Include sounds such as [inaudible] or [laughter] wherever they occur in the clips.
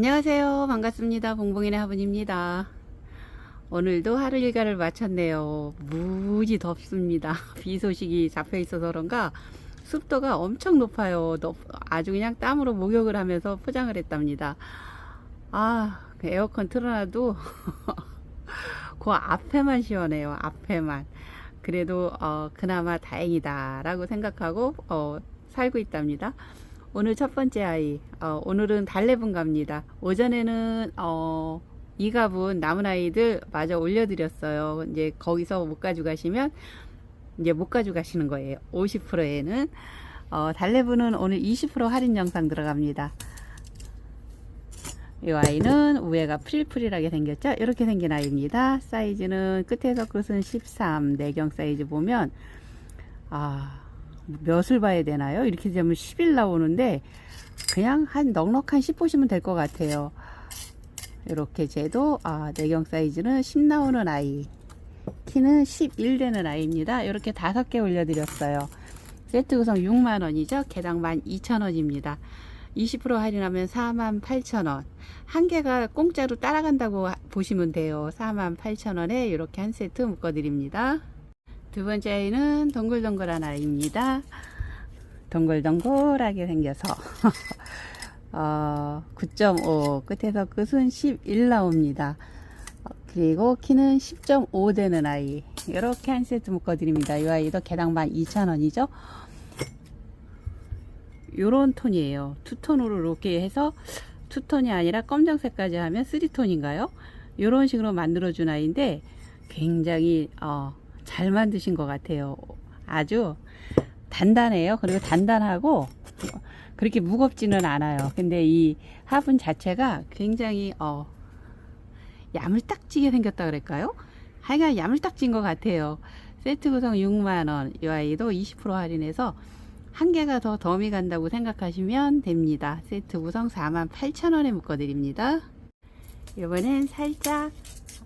안녕하세요. 반갑습니다. 봉봉이네 화분입니다. 오늘도 하루 일과를 마쳤네요. 무지 덥습니다. [laughs] 비 소식이 잡혀 있어서 그런가 습도가 엄청 높아요. 높- 아주 그냥 땀으로 목욕을 하면서 포장을 했답니다. 아, 그 에어컨 틀어놔도 [laughs] 그 앞에만 시원해요. 앞에만. 그래도 어, 그나마 다행이다 라고 생각하고 어, 살고 있답니다. 오늘 첫 번째 아이, 어, 오늘은 달래분 갑니다. 오전에는, 어, 이 갑은 남은 아이들 마저 올려드렸어요. 이제 거기서 못 가져가시면, 이제 못 가져가시는 거예요. 50%에는. 어, 달래분은 오늘 20% 할인 영상 들어갑니다. 이 아이는 우애가 프릴프릴하게 생겼죠? 이렇게 생긴 아이입니다. 사이즈는 끝에서 끝은 13, 내경 사이즈 보면, 아, 몇을 봐야 되나요? 이렇게 되면 10일 나오는데 그냥 한 넉넉한 10 보시면 될 것 같아요. 이렇게 재도 아, 내경 사이즈는 10 나오는 아이 키는 11 되는 아이입니다. 이렇게 다섯 개 올려드렸어요. 세트 구성 6만원이죠. 개당 12,000원입니다. 20% 할인하면 48,000원. 한 개가 공짜로 따라간다고 하- 보시면 돼요. 48,000원에 이렇게 한 세트 묶어드립니다. 두 번째 아이는 동글동글한 아이입니다. 동글동글하게 생겨서 [laughs] 어, 9.5 끝에서 끝은 11 나옵니다. 어, 그리고 키는 10.5 되는 아이 이렇게 한 세트 묶어 드립니다. 이 아이도 개당 12,000원이죠. 요런 톤이에요. 투톤으로 이렇게 해서 투톤이 아니라 검정색까지 하면 쓰리톤인가요? 요런 식으로 만들어준 아이인데 굉장히 어, 잘 만드신 것 같아요. 아주 단단해요. 그리고 단단하고 그렇게 무겁지는 않아요. 근데 이 화분 자체가 굉장히 어, 야물딱지게 생겼다 그럴까요? 하여간 야물딱지인 것 같아요. 세트 구성 6만원, 이 아이도 20% 할인해서 한 개가 더 덤이 간다고 생각하시면 됩니다. 세트 구성 48,000원에 묶어드립니다. 이번엔 살짝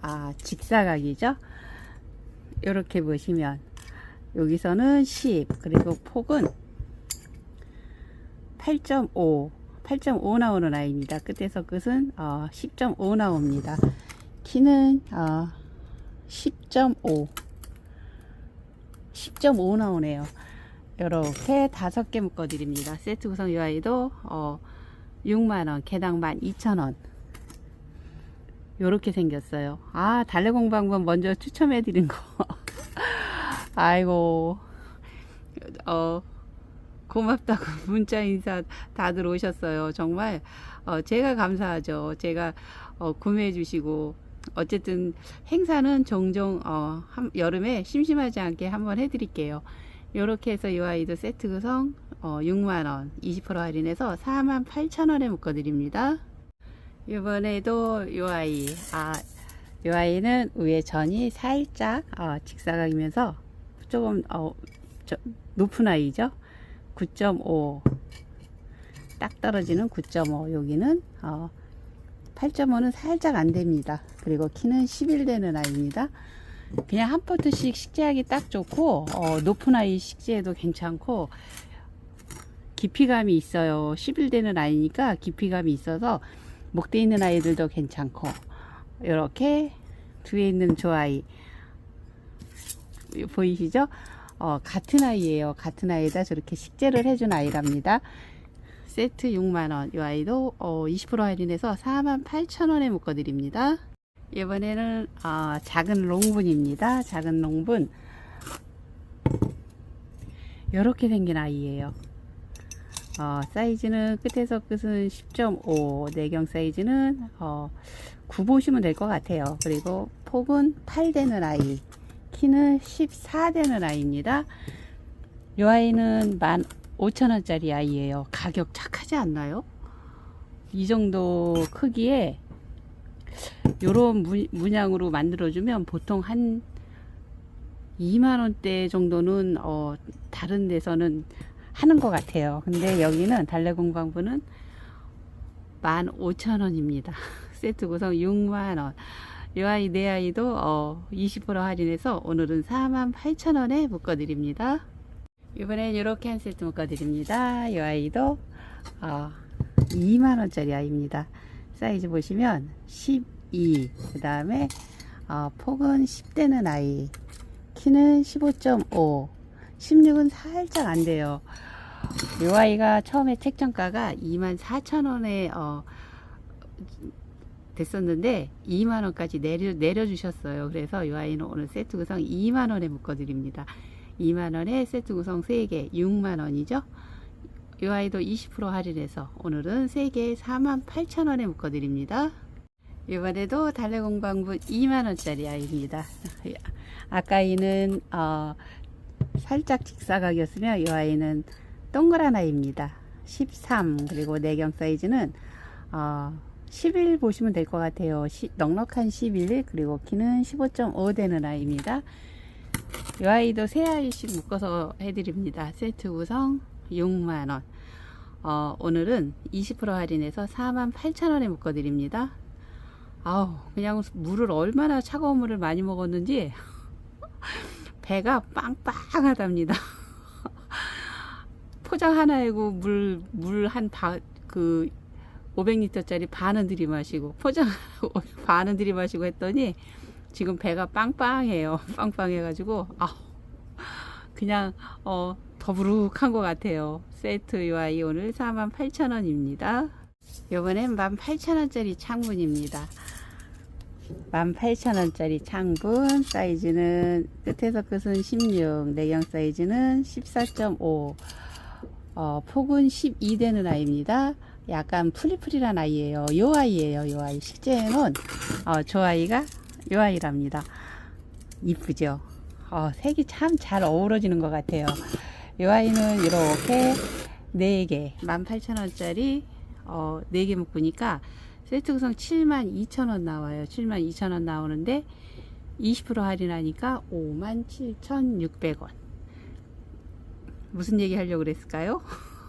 아, 직사각이죠. 이렇게 보시면 여기서는 10 그리고 폭은 8.5 8.5 나오는 아이입니다. 끝에서 끝은 어, 10.5 나옵니다. 키는 어, 10.5 10.5 나오네요. 이렇게 다섯 개 묶어 드립니다. 세트 구성 이 아이도 어, 6만원 개당 12,000원 요렇게 생겼어요. 아, 달래 공방번 먼저 추첨해 드린 거. [laughs] 아이고, 어, 고맙다고 [laughs] 문자 인사 다들 오셨어요. 정말, 어, 제가 감사하죠. 제가, 어, 구매해 주시고, 어쨌든 행사는 종종, 어, 한, 여름에 심심하지 않게 한번 해 드릴게요. 요렇게 해서 이 아이도 세트 구성, 어, 6만원, 20% 할인해서 48,000원에 묶어 드립니다. 이번에도 이 아이, 아, 이 아이는 위에 전이 살짝 어, 직사각이면서 조금 어, 저, 높은 아이죠. 9.5. 딱 떨어지는 9.5. 여기는 어, 8.5는 살짝 안 됩니다. 그리고 키는 11 되는 아이입니다. 그냥 한 포트씩 식재하기 딱 좋고 어, 높은 아이 식재해도 괜찮고 깊이감이 있어요. 11 되는 아이니까 깊이감이 있어서 목대 있는 아이들도 괜찮고 이렇게 뒤에 있는 저 아이 보이시죠? 어, 같은 아이예요. 같은 아이에다 저렇게 식재를 해준 아이랍니다. 세트 6만원. 이 아이도 어, 20% 할인해서 48,000원에 묶어드립니다. 이번에는 어, 작은 롱분입니다. 작은 롱분. 이렇게 생긴 아이예요. 어, 사이즈는 끝에서 끝은 10.5 내경 사이즈는 어, 9 보시면 될 것 같아요. 그리고 폭은 8 되는 아이 키는 14 되는 아이입니다. 이 아이는 15,000원짜리 아이예요. 가격 착하지 않나요? 이 정도 크기에 요런 문- 문양으로 만들어주면 보통 한 2만원대 정도는 어, 다른 데서는 하는 것 같아요. 근데 여기는 달래 공방부는 15,000원입니다. [laughs] 세트 구성 6만원. 이 아이, 내 아이도 어, 20% 할인해서 오늘은 48,000원에 묶어드립니다. 이번엔 이렇게 한 세트 묶어드립니다. 이 아이도 어, 2만원짜리 아이입니다. 사이즈 보시면 12. 그 다음에 어, 폭은 10대는 아이. 키는 15.5. 16은 살짝 안 돼요. 이 아이가 처음에 책정가가 24,000원에 어, 됐었는데 2만 원까지 내려 내려 주셨어요. 그래서 이 아이는 오늘 세트 구성 2만 원에 묶어 드립니다. 2만 원에 세트 구성 3개 6만 원이죠. 이 아이도 20% 할인해서 오늘은 3개에 4만 8천 원에 묶어 드립니다. 이번에도 달래공방분 2만 원짜리 아이입니다. [laughs] 아까 이는 어, 살짝 직사각이었으면 이 아이는 동그란 아이입니다. 13 그리고 내경 사이즈는 어, 11 보시면 될 것 같아요. 시, 넉넉한 11 그리고 키는 15.5 되는 아이입니다. 이 아이도 세 아이씩 묶어서 해드립니다. 세트 구성 6만원. 어, 오늘은 20% 할인해서 48,000원에 묶어드립니다. 아우, 그냥 물을 얼마나 차가운 물을 많이 먹었는지 배가 빵빵하답니다. 포장 하나이고 물, 물 한 바, 그 500리터짜리 반은 들이마시고 포장 [laughs] 반은 들이마시고 했더니 지금 배가 빵빵해요. [laughs] 빵빵해가지고 아 그냥 어 더부룩한 것 같아요. 세트 UI 오늘 48,000원입니다. 요번엔 18,000원짜리 창분입니다. 18,000원짜리 창분 사이즈는 끝에서 끝은 16 내경 사이즈는 14.5 어, 폭은 12 되는 아이입니다. 약간 프리프리한 아이예요. 요 아이예요. 요 아이. 실제는 어, 저 아이가 요 아이랍니다. 이쁘죠? 어, 색이 참 잘 어우러지는 것 같아요. 요 아이는 이렇게 4개 18,000원짜리 어, 4개 묶으니까 세트 구성 72,000원 나와요. 72,000원 나오는데 20% 할인하니까 57,600원. 무슨 얘기 하려고 그랬을까요?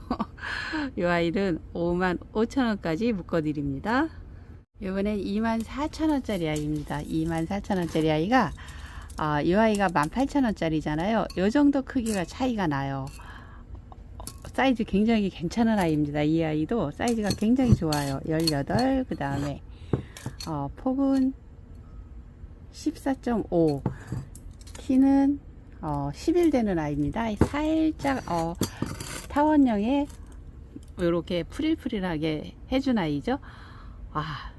[laughs] 이 아이는 5만 5천 원까지 묶어 드립니다. 이번엔 2만 4천 원짜리 아이입니다. 2만 4천 원짜리 아이가 아, 이 아이가 18,000 원짜리잖아요. 이 정도 크기가 차이가 나요. 사이즈 굉장히 괜찮은 아이입니다. 이 아이도 사이즈가 굉장히 좋아요. 18, 그 다음에 어, 폭은 14.5, 키는 어, 11 되는 아이입니다. 살짝 어, 타원형의 이렇게 프릴프릴하게 해준 아이죠. 아,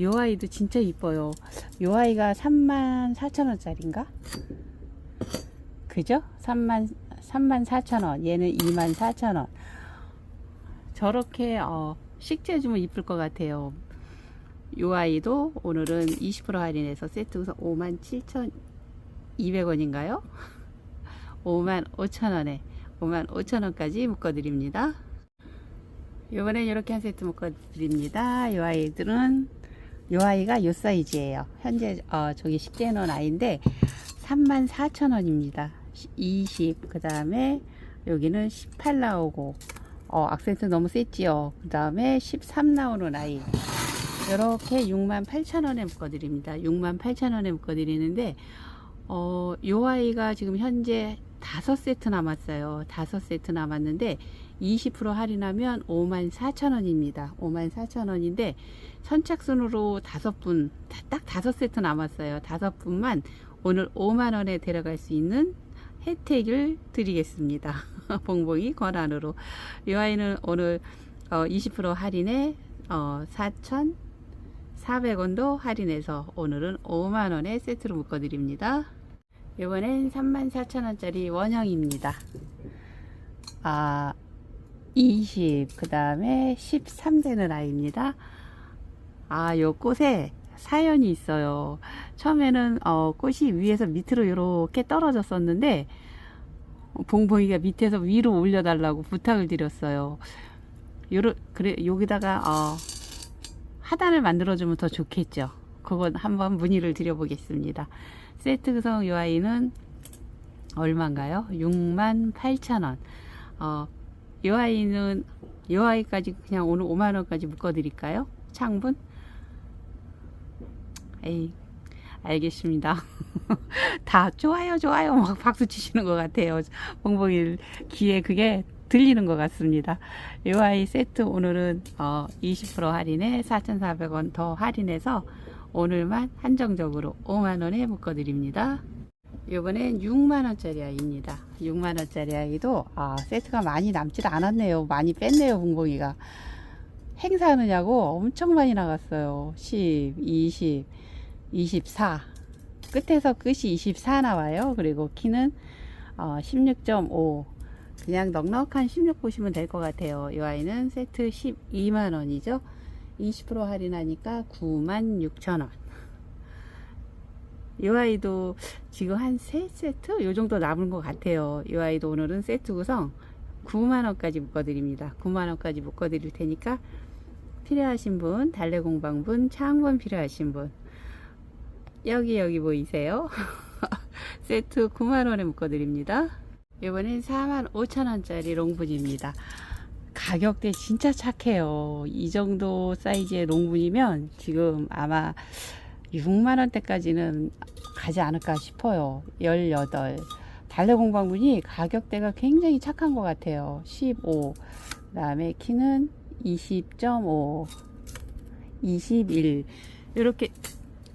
요 아이도 진짜 이뻐요. 요 아이가 3만 4천 원짜리인가? 그죠? 3만 3만 4천 원. 얘는 2만 4천 원. 저렇게 어, 식재 주면 이쁠 것 같아요. 요 아이도 오늘은 20% 할인해서 세트에서 5만 7천 200원인가요? 5만 [laughs] 5천 원에 5만 5천 원까지 묶어드립니다. 요번엔 이렇게 한 세트 묶어드립니다. 이 아이들은 이 아이가 요 사이즈예요. 현재 어, 저기 10대 놓은 아이인데 3만 4천 원입니다. 20, 그 다음에 여기는 18 나오고 어, 악센트 너무 셌지요. 그 다음에 13 나오는 아이 이렇게 6만 8천 원에 묶어드립니다. 6만 8천 원에 묶어드리는데 어, 요 아이가 지금 현재 다섯 세트 남았어요. 다섯 세트 남았는데 20% 할인하면 5만 4천 원입니다. 5만 4천 원인데 선착순으로 다섯 분, 딱 다섯 세트 남았어요. 다섯 분만 오늘 5만 원에 데려갈 수 있는 혜택을 드리겠습니다. [laughs] 봉봉이 권한으로. 이 아이는 오늘 어, 20% 할인에 어, 4,400원도 할인해서 오늘은 5만 원에 세트로 묶어드립니다. 이번엔 34,000원짜리 원형입니다. 아, 20, 그 다음에 13되는 아이입니다. 아, 요 꽃에 사연이 있어요. 처음에는 어, 꽃이 위에서 밑으로 이렇게 떨어졌었는데 봉봉이가 밑에서 위로 올려달라고 부탁을 드렸어요. 요러, 그래, 여기다가 어, 하단을 만들어주면 더 좋겠죠. 그건 한번 문의를 드려보겠습니다. 세트 구성 요 아이는 얼마인가요? 6만 8천원. 어, 요 아이는 요 아이까지 그냥 오늘 5만원까지 묶어 드릴까요? 창분? 에이, 알겠습니다. [laughs] 다 좋아요, 좋아요. 막 박수 치시는 것 같아요. 봉봉이 귀에 그게 들리는 것 같습니다. 이 아이 세트 오늘은 어, 20% 할인에 4,400원 더 할인해서 오늘만 한정적으로 5만원에 묶어드립니다. 이번엔 6만원짜리 아이입니다. 6만원짜리 아이도 아, 세트가 많이 남질 않았네요. 많이 뺐네요, 봉봉이가. 행사하느냐고 엄청 많이 나갔어요. 10, 20, 24. 끝에서 끝이 24 나와요. 그리고 키는 어, 16.5. 그냥 넉넉한 16 보시면 될 것 같아요. 이 아이는 세트 12만원이죠. 20% 할인하니까 96,000원. 이 아이도 지금 한 3세트? 요 정도 남은 것 같아요. 이 아이도 오늘은 세트 구성 9만원까지 묶어드립니다. 9만원까지 묶어드릴 테니까 필요하신 분, 달래공방분, 창번 필요하신 분, 여기 여기 보이세요? [laughs] 세트 9만원에 묶어드립니다. 이번엔 4만 5천원짜리 롱분입니다. 가격대 진짜 착해요. 이 정도 사이즈의 롱분이면 지금 아마 6만원대까지는 가지 않을까 싶어요. 18. 달래 공방분이 가격대가 굉장히 착한 것 같아요. 15. 그 다음에 키는 20.5. 21. 이렇게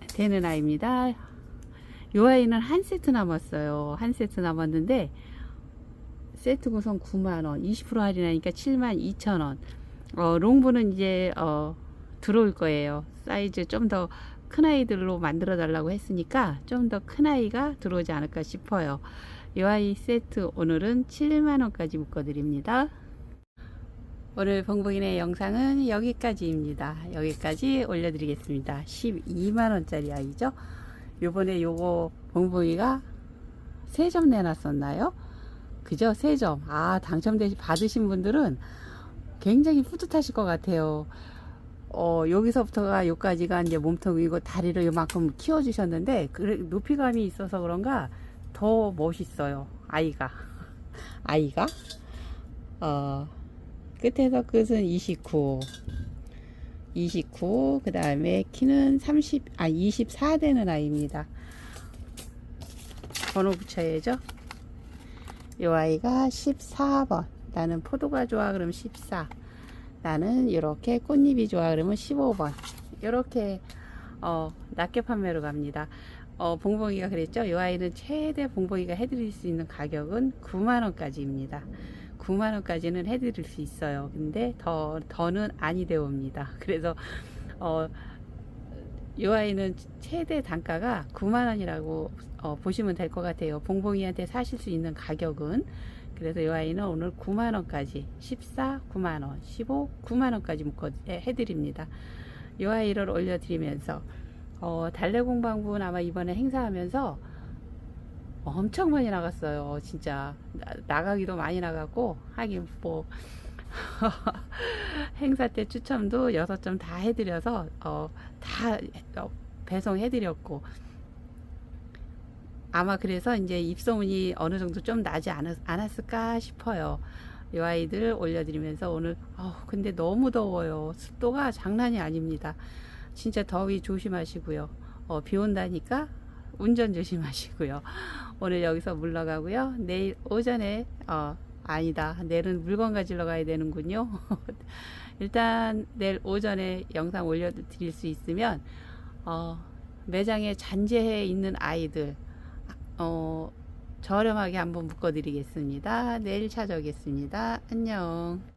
되는 아이입니다. 이 아이는 한 세트 남았어요. 한 세트 남았는데 세트 구성 9만원 20% 할인하니까 7만 2천원. 어, 롱브는 이제 어, 들어올 거예요. 사이즈 좀 더 큰 아이들로 만들어 달라고 했으니까 좀 더 큰 아이가 들어오지 않을까 싶어요. 이 아이 세트 오늘은 7만원까지 묶어 드립니다. 오늘 봉봉이네 영상은 여기까지입니다. 여기까지 올려드리겠습니다. 12만원짜리 아이죠? 요번에 요거 봉봉이가 3점 내놨었나요? 그죠? 3점. 아, 당첨되시, 받으신 분들은 굉장히 뿌듯하실 것 같아요. 어, 여기서부터가 여기까지가 이제 몸통 이고 다리를 요만큼 키워주셨는데, 그래, 높이감이 있어서 그런가 더 멋있어요. 아이가. [laughs] 아이가. 어, 끝에서 끝은 29. 29, 그 다음에 키는 30, 아, 24 되는 아이입니다. 번호 붙여야죠. 요 아이가 14번. 나는 포도가 좋아 그러면 14. 나는 이렇게 꽃잎이 좋아 그러면 15번. 이렇게 어, 낱개 판매로 갑니다. 어, 봉봉이가 그랬죠. 요 아이는 최대 봉봉이가 해드릴 수 있는 가격은 9만원까지입니다. 9만원까지는 해드릴 수 있어요. 근데 더, 더는 아니 되옵니다. 그래서, 어, 요 아이는 최대 단가가 9만원이라고 어, 보시면 될 것 같아요. 봉봉이한테 사실 수 있는 가격은. 그래서 이 아이는 오늘 9만원까지, 14, 9만원, 15, 9만원까지 묶어 해드립니다. 이 아이를 올려드리면서, 어, 달래공방분 아마 이번에 행사하면서 엄청 많이 나갔어요. 진짜. 나, 가기도 많이 나갔고, 하긴 뭐, [laughs] 행사 때 추첨도 6점 다 해드려서, 어, 다 어, 배송해드렸고, 아마 그래서 이제 입소문이 어느 정도 좀 나지 않았, 않았을까 싶어요. 이 아이들 올려드리면서 오늘, 어, 근데 너무 더워요. 습도가 장난이 아닙니다. 진짜 더위 조심하시고요. 어, 비 온다니까 운전 조심하시고요. 오늘 여기서 물러가고요. 내일 오전에, 어, 아니다. 내일은 물건 가지러 가야 되는군요. [laughs] 일단 내일 오전에 영상 올려드릴 수 있으면, 어, 매장에 잔재해 있는 아이들, 어, 저렴하게 한번 묶어드리겠습니다. 내일 찾아오겠습니다. 안녕.